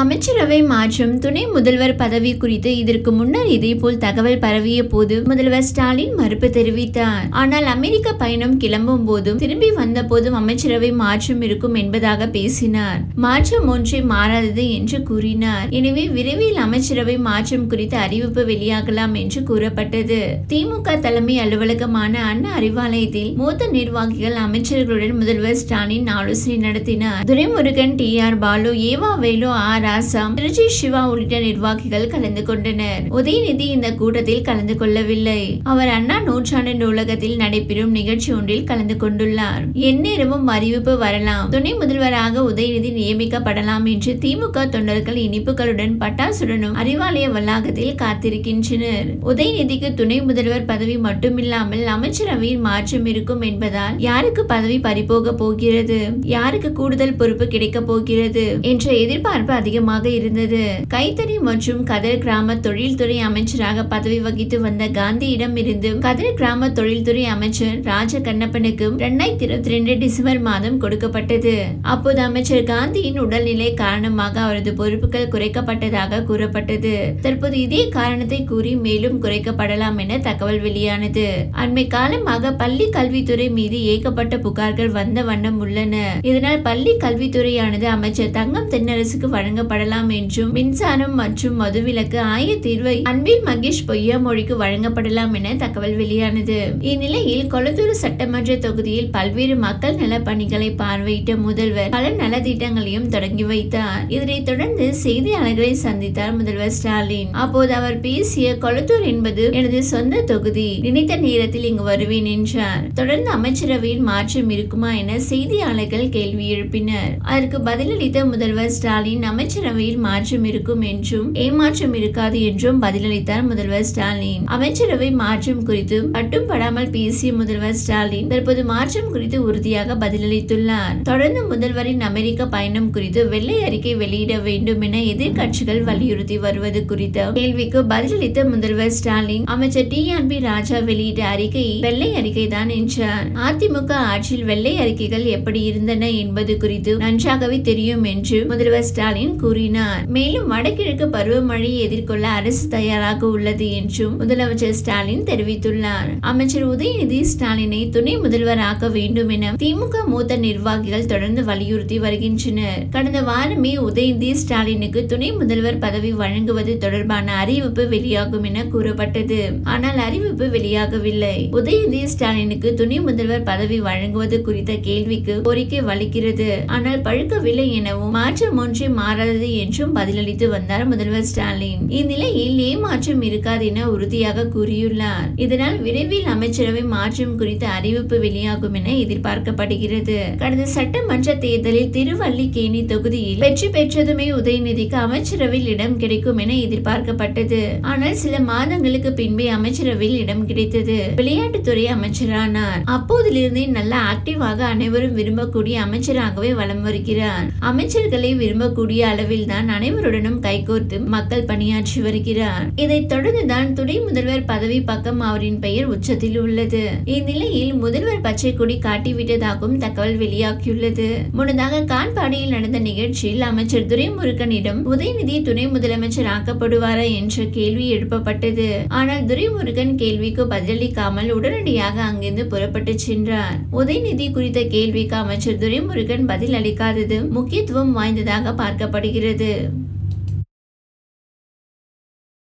அமைச்சரவை மாற்றம் துணை முதல்வர் பதவி குறித்து இதற்கு முன்னர் இதேபோல் தகவல் பரவிய போது முதல்வர் ஸ்டாலின் மறுப்பு தெரிவித்தார். ஆனால் அமெரிக்க பயணம் கிளம்பும் போதும் திரும்பி வந்த போதும் அமைச்சரவை மாற்றம் இருக்கும் என்பதாக பேசினார். மாற்றம் ஒன்றே மாறாதது என்று கூறினார். எனவே விரைவில் அமைச்சரவை மாற்றம் குறித்த அறிவிப்பு வெளியாகலாம் என்று கூறப்பட்டது. திமுக தலைமை அலுவலகமான அண்ணா அறிவாலயத்தில் மூத்த நிர்வாகிகள் அமைச்சர்களுடன் முதல்வர் ஸ்டாலின் ஆலோசனை நடத்தினார். துரைமுருகன் டி. ஆர். பாலு ஏவா வேலு ஆர். ராசா திருச்சி சிவா உள்ளிட்ட நிர்வாகிகள் கலந்து கொண்டனர். உதயநிதி இந்த கூட்டத்தில் கலந்து கொள்ளவில்லை. அவர் அண்ணா நூற்றாண்டு நூலகத்தில் நடைபெறும் நிகழ்ச்சி ஒன்றில் கலந்து கொண்டுள்ளார். எந்நேரமும் அறிவிப்பு வரலாம். துணை முதல்வராக உதயநிதி நியமிக்கப்படலாம் என்று திமுக தொண்டர்கள் இனிப்புகளுடன் பட்டாசுடனும் அறிவாலய வளாகத்தில் காத்திருக்கின்றனர். உதயநிதிக்கு துணை முதல்வர் பதவி மட்டுமில்லாமல் அமைச்சரவையில் மாற்றம் இருக்கும் என்பதால் யாருக்கு பதவி பறிபோக போகிறது? யாருக்கு கூடுதல் பொறுப்பு கிடைக்க போகிறது? என்ற எதிர்பார்ப்பு அதிகமாக இருந்தது. கைத்தறி மற்றும் கதர் கிராம தொழில்துறை அமைச்சராக பதவி வகித்து வந்த காந்தியிடம் இருந்து கதர் கிராம தொழில்துறை அமைச்சர் ராஜ கண்ணப்பனுக்கு இரண்டாயிரத்தி இருபத்தி ரெண்டு டிசம்பர் மாதம் கொடுக்கப்பட்டது. அப்போது அமைச்சர் காந்தியின் உடல்நிலை காரணமாக அவரது பொறுப்புகள் குறைக்கப்பட்டதாக கூறப்பட்டது. தற்போது இதே காரணத்தை கூறி மேலும் குறைக்கப்படலாம் என தகவல் வெளியானது. அண்மை காலமாக பள்ளி கல்வித்துறை மீது ஏகப்பட்ட புகார்கள் வந்த வண்ணம் உள்ளன. இதனால் பள்ளி கல்வித்துறையானது அமைச்சர் தங்கம் தென்னரசுக்கு வழங்க வழங்கப்படலாம் என்றும் மின்சாரம் மற்றும் மதுவிலக்கு ஆய தீர்வை அன்பில் மகேஷ் பொய்யாமொழிக்கு வழங்கப்படலாம் என தகவல் வெளியானது. இந்நிலையில் கொளத்தூர் சட்டமன்ற தொகுதியில் பல்வேறு மக்கள் நல பணிகளை பார்வையிட்ட முதல்வர் பல நலத்திட்டங்களையும் தொடங்கி வைத்தார். இதனைத் தொடர்ந்து செய்தியாளர்களை சந்தித்தார் முதல்வர் ஸ்டாலின். அப்போது அவர் பேசிய கொளத்தூர் என்பது எனது சொந்த தொகுதி. நினைத்த நேரத்தில் இங்கு வருவேன் என்றார். தொடர்ந்து அமைச்சரவையில் மாற்றம் இருக்குமா என செய்தியாளர்கள் கேள்வி எழுப்பினர். அதற்கு பதிலளித்த முதல்வர் ஸ்டாலின் அமைச்சர் அமைச்சரவையில் மாற்றம் இருக்கும் என்றும் ஏமாற்றம் இருக்காது என்றும் பதிலளித்தார் முதல்வர் ஸ்டாலின். அமைச்சரவை மாற்றம் குறித்து பட்டும் படாமல் பேசிய முதல்வர் ஸ்டாலின் தற்போது மாற்றம் குறித்து உறுதியாக பதிலளித்துள்ளார். தொடர்ந்து முதல்வரின் அமெரிக்க பயணம் குறித்து வெள்ளை அறிக்கை வெளியிட வேண்டும் என எதிர்க்கட்சிகள் வலியுறுத்தி வருவது குறித்த கேள்விக்கு பதிலளித்த முதல்வர் ஸ்டாலின் அமைச்சர் டி. R B. ராஜா வெளியிட்ட அறிக்கை வெள்ளை அறிக்கை தான் என்றார். அதிமுக ஆட்சியில் வெள்ளை அறிக்கைகள் எப்படி இருந்தன என்பது குறித்து நன்றாகவே தெரியும் என்று முதல்வர் ஸ்டாலின் கூறினார். மேலும் வடகிழக்கு பருவமழையை எதிர்கொள்ள அரசு தயாராக உள்ளது என்றும் முதலமைச்சர் ஸ்டாலின் தெரிவித்துள்ளார். அமைச்சர் உதயநிதி ஸ்டாலினை துணை முதல்வராக்க வேண்டும் என திமுக மூத்த நிர்வாகிகள் தொடர்ந்து வலியுறுத்தி வருகின்றனர். கடந்த வாரமே உதயநிதி ஸ்டாலினுக்கு துணை முதல்வர் பதவி வழங்குவது தொடர்பான அறிவிப்பு வெளியாகும் என கூறப்பட்டது. ஆனால் அறிவிப்பு வெளியாகவில்லை. உதயநிதி ஸ்டாலினுக்கு துணை முதல்வர் பதவி வழங்குவது குறித்த கேள்விக்கு கோரிக்கை வலிக்கிறது. ஆனால் பழுக்கவில்லை எனவும் மாற்றம் ஒன்றே மாறாதது என்றும் பதிலளித்து வந்தார் முதல்வர் ஸ்டாலின். இந்நிலையில் ஏமாற்றம் இருக்காது என உறுதியாக கூறியுள்ளார். இதனால் விரைவில் அமைச்சரவை மாற்றம் குறித்த அறிவிப்பு வெளியாகும் என எதிர்பார்க்கப்படுகிறது. கடந்த சட்டமன்ற தேர்தலில் திருவல்லிக்கேணி தொகுதியில் வெற்றி பெற்றதுமே உதயநிதிக்கு அமைச்சரவையில் இடம் கிடைக்கும் என எதிர்பார்க்கப்பட்டது. ஆனால் சில மாதங்களுக்கு பின்பே அமைச்சரவையில் இடம் கிடைத்தது. விளையாட்டுத்துறை அமைச்சரானார். அப்போதிலிருந்தே நல்ல ஆக்டிவாக அனைவரும் விரும்பக்கூடிய அமைச்சராகவே வலம் வருகிறார். அமைச்சர்களை விரும்பக்கூடிய அளவில் தான் அனைவருடனும் கைகோர்த்து மக்கள் பணியாற்றி வருகிறார். இதைத் தொடர்ந்துதான் துணை முதல்வர் பதவி பக்கம் அவரின் பெயர் உச்சத்தில் உள்ளது. இந்நிலையில் முதல்வர் பச்சை கொடி காட்டிவிட்டதாகவும் தகவல் வெளியாகியுள்ளது. முன்னதாக கான்பாடியில் நடந்த நிகழ்ச்சியில் அமைச்சர் துரைமுருகனிடம் உதயநிதி துணை முதலமைச்சர் ஆக்கப்படுவாரா? என்ற கேள்வி எழுப்பப்பட்டது. ஆனால் துரைமுருகன் கேள்விக்கு பதிலளிக்காமல் உடனடியாக அங்கிருந்து புறப்பட்டு சென்றார். உதயநிதி குறித்த கேள்விக்கு அமைச்சர் துரைமுருகன் பதில் அளிக்காதது முக்கியத்துவம் வாய்ந்ததாக பார்க்கப்படுகிறது. 切れで